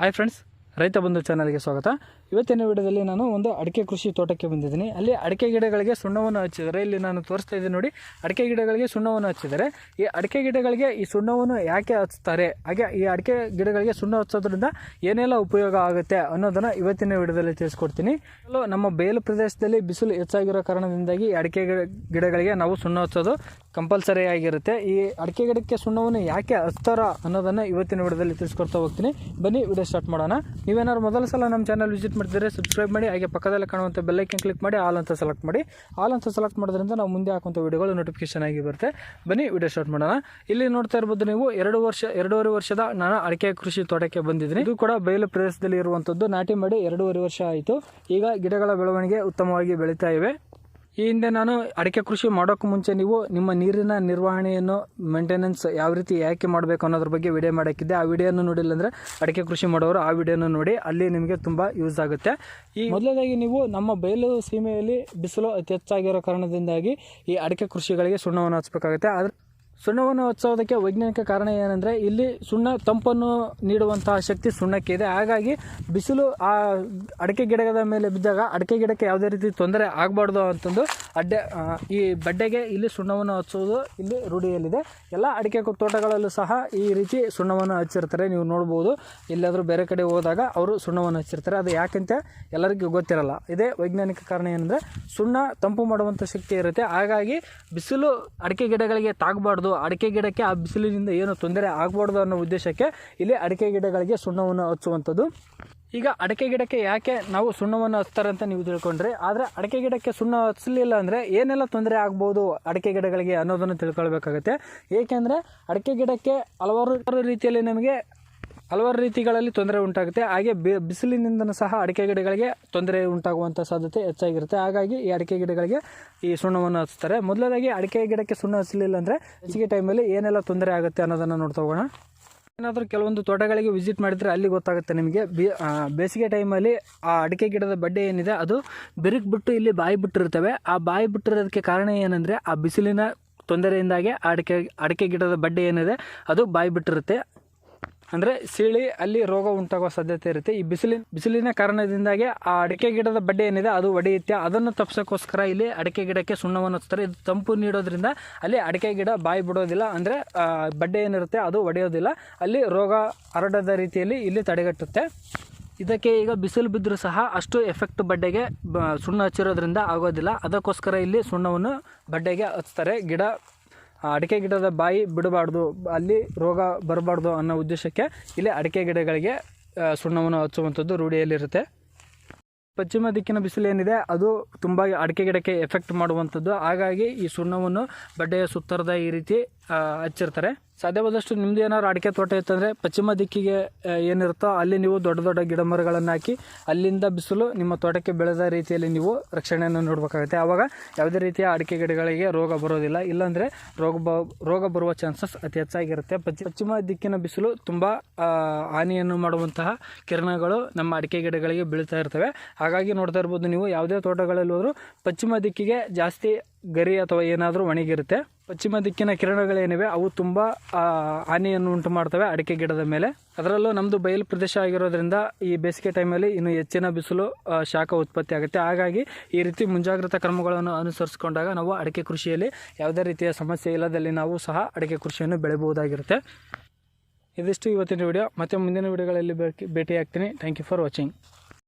Hi friends ರೈತ ಬಂಧು ಚಾನಲ್ಗೆ ಸ್ವಾಗತ. ಇವತ್ತಿನ ವಿಡಿಯೋದಲ್ಲಿ ನಾನು ಒಂದು ಅಡಿಕೆ ಕೃಷಿ ತೋಟಕ್ಕೆ ಬಂದಿದ್ದೀನಿ. ಅಲ್ಲಿ ಅಡಿಕೆ ಗಿಡಗಳಿಗೆ ಸುಣ್ಣವನ್ನು ಹಚ್ಚಿದ್ದಾರೆ. ಇಲ್ಲಿ ನಾನು ತೋರಿಸ್ತಾ ಇದ್ದೀನಿ ನೋಡಿ, ಅಡಿಕೆ ಗಿಡಗಳಿಗೆ ಸುಣ್ಣವನ್ನು ಹಚ್ಚಿದ್ದಾರೆ. ಈ ಅಡಿಕೆ ಗಿಡಗಳಿಗೆ ಈ ಸುಣ್ಣವನ್ನು ಯಾಕೆ ಹಚ್ತಾರೆ? ಹಾಗೆ ಈ ಅಡಿಕೆ ಗಿಡಗಳಿಗೆ ಸುಣ್ಣ ಹಚ್ಚೋದ್ರಿಂದ ಏನೆಲ್ಲ ಉಪಯೋಗ ಆಗುತ್ತೆ ಅನ್ನೋದನ್ನು ಇವತ್ತಿನ ವಿಡಿಯೋದಲ್ಲಿ ತಿಳಿಸ್ಕೊಡ್ತೀನಿ. ನಮ್ಮ ಬಯಲು ಪ್ರದೇಶದಲ್ಲಿ ಬಿಸಿಲು ಹೆಚ್ಚಾಗಿರೋ ಕಾರಣದಿಂದಾಗಿ ಅಡಿಕೆ ಗಿಡಗಳಿಗೆ ನಾವು ಸುಣ್ಣ ಹಚ್ಚೋದು ಕಂಪಲ್ಸರಿ ಆಗಿರುತ್ತೆ. ಈ ಅಡಿಕೆ ಗಿಡಕ್ಕೆ ಸುಣ್ಣವನ್ನು ಯಾಕೆ ಹಚ್ತಾರ ಅನ್ನೋದನ್ನು ಇವತ್ತಿನ ವಿಡಿಯೋದಲ್ಲಿ ತಿಳಿಸ್ಕೊಡ್ತಾ ಹೋಗ್ತೀನಿ. ಬನ್ನಿ, ವಿಡಿಯೋ ಸ್ಟಾರ್ಟ್ ಮಾಡೋಣ. ನೀವೇನಾದ್ರು ಮೊದಲ ಸಲ ನಮ್ಮ ಚಾನಲ್ ವಿಸಿಟ್ ಮಾಡ್ತಿದ್ರೆ ಸಬ್ಸ್ಕ್ರೈಬ್ ಮಾಡಿ, ಹಾಗೆ ಪಕ್ಕದಲ್ಲಿ ಕಾಣುವಂಥ ಬೆಲ್ಲೈಕನ್ ಕ್ಲಿಕ್ ಮಾಡಿ ಆಲ್ ಅಂತ ಸೆಲೆಕ್ಟ್ ಮಾಡಿ. ಆಲ್ ಅಂತ ಸೆಲೆಕ್ಟ್ ಮಾಡೋದ್ರಿಂದ ನಾವು ಮುಂದೆ ಹಾಕುವಂಥ ವಿಡಿಯೋಗಳು ನೋಟಿಫಿಕೇಶನ್ ಆಗಿ ಬರುತ್ತೆ. ಬನ್ನಿ, ವಿಡಿಯೋ ಸ್ಟಾರ್ಟ್ ಮಾಡೋಣ. ಇಲ್ಲಿ ನೋಡ್ತಾ ಇರ್ಬೋದು ನೀವು, ಎರಡು ವರ್ಷ, ಎರಡೂವರೆ ವರ್ಷದ ನಾನು ಅಡಿಕೆ ಕೃಷಿ ತೋಟಕ್ಕೆ ಬಂದಿದ್ದೀನಿ. ಇದು ಕೂಡ ಬಯಲು ಪ್ರದೇಶದಲ್ಲಿ ಇರುವಂಥದ್ದು ನಾಟಿ ಮಾಡಿ ಎರಡೂವರೆ ವರ್ಷ ಆಯಿತು. ಈಗ ಗಿಡಗಳ ಬೆಳವಣಿಗೆ ಉತ್ತಮವಾಗಿ ಬೆಳೀತಾ ಇವೆ. ಈ ಹಿಂದೆ ನಾನು ಅಡಿಕೆ ಕೃಷಿ ಮಾಡೋಕ್ಕೂ ಮುಂಚೆ ನೀವು ನಿಮ್ಮ ನೀರಿನ ನಿರ್ವಹಣೆಯನ್ನು ಮೇಂಟೆನೆನ್ಸ್ ಯಾವ ರೀತಿ ಯಾಕೆ ಮಾಡಬೇಕು ಅನ್ನೋದ್ರ ಬಗ್ಗೆ ವಿಡಿಯೋ ಮಾಡೋಕ್ಕಿದ್ದೆ. ಆ ವಿಡಿಯೋನು ನೋಡಿಲ್ಲ ಅಂದರೆ ಅಡಿಕೆ ಕೃಷಿ ಮಾಡೋರು ಆ ವಿಡಿಯೋನ ನೋಡಿ, ಅಲ್ಲಿ ನಿಮಗೆ ತುಂಬ ಯೂಸ್ ಆಗುತ್ತೆ. ಈ ಮೊದಲನೇದಾಗಿ ನೀವು ನಮ್ಮ ಬಯಲು ಸೀಮೆಯಲ್ಲಿ ಬಿಸಿಲು ಅತಿ ಹೆಚ್ಚಾಗಿರೋ ಕಾರಣದಿಂದಾಗಿ ಈ ಅಡಿಕೆ ಕೃಷಿಗಳಿಗೆ ಸುಣ್ಣವನ್ನು ಹಚ್ಚಬೇಕಾಗುತ್ತೆ ಆದ್ರೆ ಸುಣ್ಣವನ್ನು ಹಚ್ಚೋದಕ್ಕೆ ವೈಜ್ಞಾನಿಕ ಕಾರಣ ಏನಂದರೆ ಇಲ್ಲಿ ಸುಣ್ಣ ತಂಪನ್ನು ನೀಡುವಂತಹ ಶಕ್ತಿ ಸುಣ್ಣಕ್ಕೆ ಇದೆ. ಹಾಗಾಗಿ ಬಿಸಿಲು ಆ ಅಡಿಕೆ ಗಿಡದ ಮೇಲೆ ಬಿದ್ದಾಗ ಅಡಿಕೆ ಗಿಡಕ್ಕೆ ಯಾವುದೇ ರೀತಿ ತೊಂದರೆ ಆಗಬಾರ್ದು ಅಂತಂದು ಅಡ್ಡೆ ಈ ಬಡ್ಡೆಗೆ ಇಲ್ಲಿ ಸುಣ್ಣವನ್ನು ಹಚ್ಚೋದು ಇಲ್ಲಿ ರೂಢಿಯಲ್ಲಿದೆ. ಎಲ್ಲ ಅಡಿಕೆ ತೋಟಗಳಲ್ಲೂ ಸಹ ಈ ರೀತಿ ಸುಣ್ಣವನ್ನು ಹಚ್ಚಿರ್ತಾರೆ. ನೀವು ನೋಡ್ಬೋದು, ಎಲ್ಲಾದರೂ ಬೇರೆ ಕಡೆ ಹೋದಾಗ ಅವರು ಸುಣ್ಣವನ್ನು ಹಚ್ಚಿರ್ತಾರೆ. ಅದು ಯಾಕಂತ ಎಲ್ಲರಿಗೂ ಗೊತ್ತಿರಲ್ಲ. ಇದೇ ವೈಜ್ಞಾನಿಕ ಕಾರಣ ಏನಂದರೆ ಸುಣ್ಣ ತಂಪು ಮಾಡುವಂಥ ಶಕ್ತಿ ಇರುತ್ತೆ. ಹಾಗಾಗಿ ಬಿಸಿಲು ಅಡಿಕೆ ಗಿಡಗಳಿಗೆ ತಾಗಬಾರ್ದು ಅಡಿಕೆ ಗಿಡಕ್ಕೆ ಆ ಬಿಸಿಲಿನಿಂದ ಏನು ತೊಂದರೆ ಆಗಬಾರ್ದು ಅನ್ನೋ ಉದ್ದೇಶಕ್ಕೆ ಇಲ್ಲಿ ಅಡಿಕೆ ಗಿಡಗಳಿಗೆ ಸುಣ್ಣವನ್ನು ಹಚ್ಚುವಂಥದ್ದು. ಈಗ ಅಡಿಕೆ ಗಿಡಕ್ಕೆ ಯಾಕೆ ನಾವು ಸುಣ್ಣವನ್ನು ಹಚ್ತಾರೆ ಅಂತ ನೀವು ತಿಳ್ಕೊಂಡ್ರೆ, ಆದರೆ ಅಡಿಕೆ ಗಿಡಕ್ಕೆ ಸುಣ್ಣ ಹಚ್ಚಲಿಲ್ಲ ಅಂದರೆ ಏನೆಲ್ಲ ತೊಂದರೆ ಆಗ್ಬೋದು ಅಡಿಕೆ ಗಿಡಗಳಿಗೆ ಅನ್ನೋದನ್ನು ತಿಳ್ಕೊಳ್ಬೇಕಾಗತ್ತೆ. ಏಕೆಂದರೆ ಅಡಿಕೆ ಗಿಡಕ್ಕೆ ಹಲವಾರು ರೀತಿಯಲ್ಲಿ ನಮಗೆ ಹಲವಾರು ರೀತಿಗಳಲ್ಲಿ ತೊಂದರೆ ಉಂಟಾಗುತ್ತೆ. ಹಾಗೆ ಬಿ, ಬಿಸಿಲಿನಿಂದನೂ ಸಹ ಅಡಿಕೆ ಗಿಡಗಳಿಗೆ ತೊಂದರೆ ಉಂಟಾಗುವಂಥ ಸಾಧ್ಯತೆ ಹೆಚ್ಚಾಗಿರುತ್ತೆ. ಹಾಗಾಗಿ ಈ ಅಡಿಕೆ ಗಿಡಗಳಿಗೆ ಈ ಸುಣ್ಣವನ್ನು ಹಚ್ತಾರೆ. ಮೊದಲನೇದಾಗಿ ಅಡಿಕೆ ಗಿಡಕ್ಕೆ ಸುಣ್ಣ ಹಚ್ಚಲಿಲ್ಲ ಅಂದರೆ ಹೆಚ್ಚಿಗೆ ಟೈಮಲ್ಲಿ ಏನೆಲ್ಲ ತೊಂದರೆ ಆಗುತ್ತೆ ಅನ್ನೋದನ್ನು ನೋಡ್ತಾ ಹೋಗೋಣ. ಏನಾದರೂ ಕೆಲವೊಂದು ತೋಟಗಳಿಗೆ ವಿಸಿಟ್ ಮಾಡಿದರೆ ಅಲ್ಲಿ ಗೊತ್ತಾಗುತ್ತೆ ನಿಮಗೆ. ಬಿ ಬೇಸಿಗೆ ಟೈಮಲ್ಲಿ ಆ ಅಡಿಕೆ ಗಿಡದ ಬಡ್ಡೆ ಏನಿದೆ, ಅದು ಬಿರುಕು ಬಿಟ್ಟು ಇಲ್ಲಿ ಬಾಯಿ ಬಿಟ್ಟಿರ್ತವೆ ಆ ಬಾಯಿ ಬಿಟ್ಟಿರೋದಕ್ಕೆ ಕಾರಣ ಏನಂದರೆ ಆ ಬಿಸಿಲಿನ ತೊಂದರೆಯಿಂದಾಗಿ ಅಡಿಕೆ ಅಡಿಕೆ ಗಿಡದ ಬಡ್ಡೆ ಏನಿದೆ, ಅದು ಬಾಯಿ ಬಿಟ್ಟಿರುತ್ತೆ. ಅಂದರೆ ಸೀಳಿ ಅಲ್ಲಿ ರೋಗ ಉಂಟಾಗುವ ಸಾಧ್ಯತೆ ಇರುತ್ತೆ. ಈ ಬಿಸಿಲಿನ ಬಿಸಿಲಿನ ಕಾರಣದಿಂದಾಗಿ ಆ ಅಡಿಕೆ ಗಿಡದ ಬಡ್ಡೆ ಏನಿದೆ ಅದು ಒಡೆಯುತ್ತೆ. ಅದನ್ನು ತಪ್ಪಿಸೋಕ್ಕೋಸ್ಕರ ಇಲ್ಲಿ ಅಡಿಕೆ ಗಿಡಕ್ಕೆ ಸುಣ್ಣವನ್ನು ಹಚ್ತಾರೆ. ಇದು ತಂಪು ನೀಡೋದ್ರಿಂದ ಅಲ್ಲಿ ಅಡಿಕೆ ಗಿಡ ಬಾಯಿ ಬಿಡೋದಿಲ್ಲ. ಅಂದರೆ ಬಡ್ಡೆ ಏನಿರುತ್ತೆ ಅದು ಒಡೆಯೋದಿಲ್ಲ. ಅಲ್ಲಿ ರೋಗ ಹರಡದ ರೀತಿಯಲ್ಲಿ ಇಲ್ಲಿ ತಡೆಗಟ್ಟುತ್ತೆ. ಇದಕ್ಕೆ ಈಗ ಬಿಸಿಲು ಬಿದ್ದರೂ ಸಹ ಅಷ್ಟು ಎಫೆಕ್ಟ್ ಬಡ್ಡೆಗೆ ಸುಣ್ಣ ಹಚ್ಚಿರೋದ್ರಿಂದ ಆಗೋದಿಲ್ಲ. ಅದಕ್ಕೋಸ್ಕರ ಇಲ್ಲಿ ಸುಣ್ಣವನ್ನು ಬಡ್ಡೆಗೆ ಹಚ್ತಾರೆ. ಗಿಡ ಅಡಿಕೆ ಗಿಡದ ಬಾಯಿ ಬಿಡಬಾರ್ದು, ಅಲ್ಲಿ ರೋಗ ಬರಬಾರ್ದು ಅನ್ನೋ ಉದ್ದೇಶಕ್ಕೆ ಇಲ್ಲಿ ಅಡಿಕೆ ಗಿಡಗಳಿಗೆ ಸುಣ್ಣವನ್ನು ಹಚ್ಚುವಂಥದ್ದು ರೂಢಿಯಲ್ಲಿರುತ್ತೆ. ಪಶ್ಚಿಮ ದಿಕ್ಕಿನ ಬಿಸಿಲು ಏನಿದೆ, ಅದು ತುಂಬ ಅಡಿಕೆ ಗಿಡಕ್ಕೆ ಎಫೆಕ್ಟ್ ಮಾಡುವಂಥದ್ದು. ಹಾಗಾಗಿ ಈ ಸುಣ್ಣವನ್ನು ಬಡ್ಡೆಯ ಸುತ್ತರದ ಈ ರೀತಿ ಹಚ್ಚಿರ್ತಾರೆ. ಸಾಧ್ಯವಾದಷ್ಟು ನಿಮ್ದು ಏನಾದ್ರು ಅಡಿಕೆ ತೋಟ ಇತ್ತಂದರೆ ಪಶ್ಚಿಮ ದಿಕ್ಕಿಗೆ ಏನಿರುತ್ತೋ ಅಲ್ಲಿ ನೀವು ದೊಡ್ಡ ದೊಡ್ಡ ಗಿಡ ಮರಗಳನ್ನು ಹಾಕಿ ಅಲ್ಲಿಂದ ಬಿಸಿಲು ನಿಮ್ಮ ತೋಟಕ್ಕೆ ಬೆಳೆದ ರೀತಿಯಲ್ಲಿ ನೀವು ರಕ್ಷಣೆಯನ್ನು ನೋಡಬೇಕಾಗುತ್ತೆ. ಆವಾಗ ಯಾವುದೇ ರೀತಿಯ ಅಡಿಕೆ ಗಿಡಗಳಿಗೆ ರೋಗ ಬರೋದಿಲ್ಲ. ಇಲ್ಲಾಂದರೆ ರೋಗ ಬ, ರೋಗ ಬರುವ ಚಾನ್ಸಸ್ ಅತಿ ಹೆಚ್ಚಾಗಿರುತ್ತೆ. ಪಶ್ಚಿ- ಪಶ್ಚಿಮ ದಿಕ್ಕಿನ ಬಿಸಿಲು ತುಂಬ ಹಾನಿಯನ್ನು ಮಾಡುವಂತಹ ಕಿರಣಗಳು ನಮ್ಮ ಅಡಿಕೆ ಗಿಡಗಳಿಗೆ ಬೀಳ್ತಾ ಇರ್ತವೆ. ಹಾಗಾಗಿ ನೋಡ್ತಾ ಇರ್ಬೋದು ನೀವು ಯಾವುದೇ ತೋಟಗಳಲ್ಲಿ ಹೋದರೂ ಪಶ್ಚಿಮ ದಿಕ್ಕಿಗೆ ಜಾಸ್ತಿ ಗರಿ ಅಥವಾ ಏನಾದರೂ ಒಣಗಿರುತ್ತೆ. ಪಶ್ಚಿಮ ದಿಕ್ಕಿನ ಕಿರಣಗಳೇನಿವೆ, ಅವು ತುಂಬ ಹಾನಿಯನ್ನು ಉಂಟು ಮಾಡ್ತವೆ ಅಡಿಕೆ ಗಿಡದ ಮೇಲೆ. ಅದರಲ್ಲೂ ನಮ್ಮದು ಬಯಲು ಪ್ರದೇಶ ಆಗಿರೋದ್ರಿಂದ ಈ ಬೇಸಿಗೆ ಟೈಮಲ್ಲಿ ಇನ್ನು ಹೆಚ್ಚಿನ ಬಿಸಿಲು ಶಾಖ ಉತ್ಪತ್ತಿ ಆಗುತ್ತೆ. ಹಾಗಾಗಿ ಈ ರೀತಿ ಮುಂಜಾಗ್ರತಾ ಕ್ರಮಗಳನ್ನು ಅನುಸರಿಸಿಕೊಂಡಾಗ ನಾವು ಅಡಿಕೆ ಕೃಷಿಯಲ್ಲಿ ಯಾವುದೇ ರೀತಿಯ ಸಮಸ್ಯೆ ಇಲ್ಲದಲ್ಲಿ ನಾವು ಸಹ ಅಡಿಕೆ ಕೃಷಿಯನ್ನು ಬೆಳೆಯಬಹುದಾಗಿರುತ್ತೆ. ಇದಿಷ್ಟು ಇವತ್ತಿನ ವಿಡಿಯೋ ಮತ್ತು ಮುಂದಿನ ವಿಡಿಯೋಗಳಲ್ಲಿ ಭೇಟಿಯಾಗ್ತೀನಿ. Thank you for watching